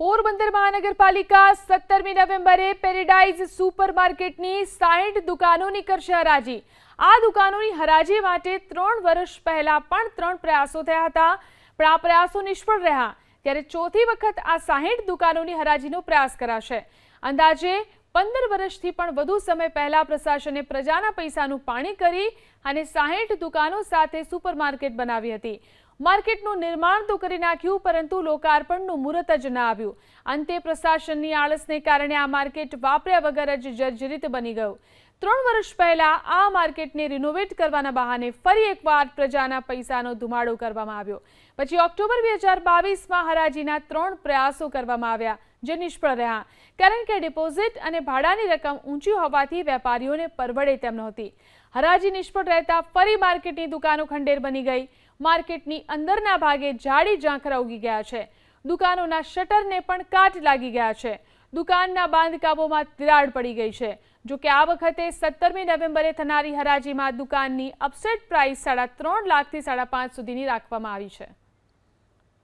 પોરબંદર મહાનગરપાલિકા સત્તરમી નવેમ્બરે પેરેડાઇઝ સુપરમાર્કેટની સાહીઠ દુકાનોની કરશે હરાજી. આ દુકાનોની હરાજી માટે ત્રણ વર્ષ પહેલા પણ ત્રણ પ્રયાસો થયા હતા. પણ આ પ્રયાસો નિષ્ફળ રહ્યા. ત્યારે ચોથી વખત આ સાહીઠ દુકાનોની હરાજીનો પ્રયાસ કરાશે. અંદાજે પંદર વર્ષથી પણ વધુ સમય પહેલા પ્રશાસને પ્રજાના પૈસાનું પાણી કરી અને સાહીઠ દુકાનો સાથે સુપરમાર્કેટ બનાવી હતી. માર્કેટનું નિર્માણ તો કરી નાખ્યું, પરંતુ લોકાર્પણનું મુહૂર્ત જ ન આવ્યું. અંતે પ્રશાસનની આળસને કારણે આ માર્કેટ વાપર્યા વગર જ જર્જરિત બની ગયું. ત્રણ વર્ષ પહેલા આ માર્કેટને રિનોવેટ કરવાના બહાને ફરી એકવાર પ્રજાના પૈસાનો ધુમાડો કરવામાં આવ્યો. પછી ઓક્ટોબર બે હજાર બાવીસમાં હરાજીના ત્રણ પ્રયાસો કરવામાં આવ્યા. જે નિષ્ફળ રહ્યા. કારણ કે ડિપોઝિટ અને ભાડાની રકમ ઊંચી હોવાથી વેપારીઓને પરવડે તેમ નહોતી. હરાજી નિષ્ફળ રહેતા ફરી માર્કેટની દુકાનો ખંડેર બની ગઈ. માર્કેટની અંદરના ભાગે જાડી ઝાંખરા ઉગી ગયા છે. દુકાનોના શટરને પણ કાટ લાગી ગયા છે. દુકાનના બાંધકામોમાં તિરાડ પડી ગઈ છે. જો કે આ વખતે સત્તરમી નવેમ્બરે થનારી હરાજીમાં દુકાનની અપસેટ પ્રાઇસ સાડા ત્રણ લાખથી સાડા પાંચ સુધીની રાખવામાં આવી છે.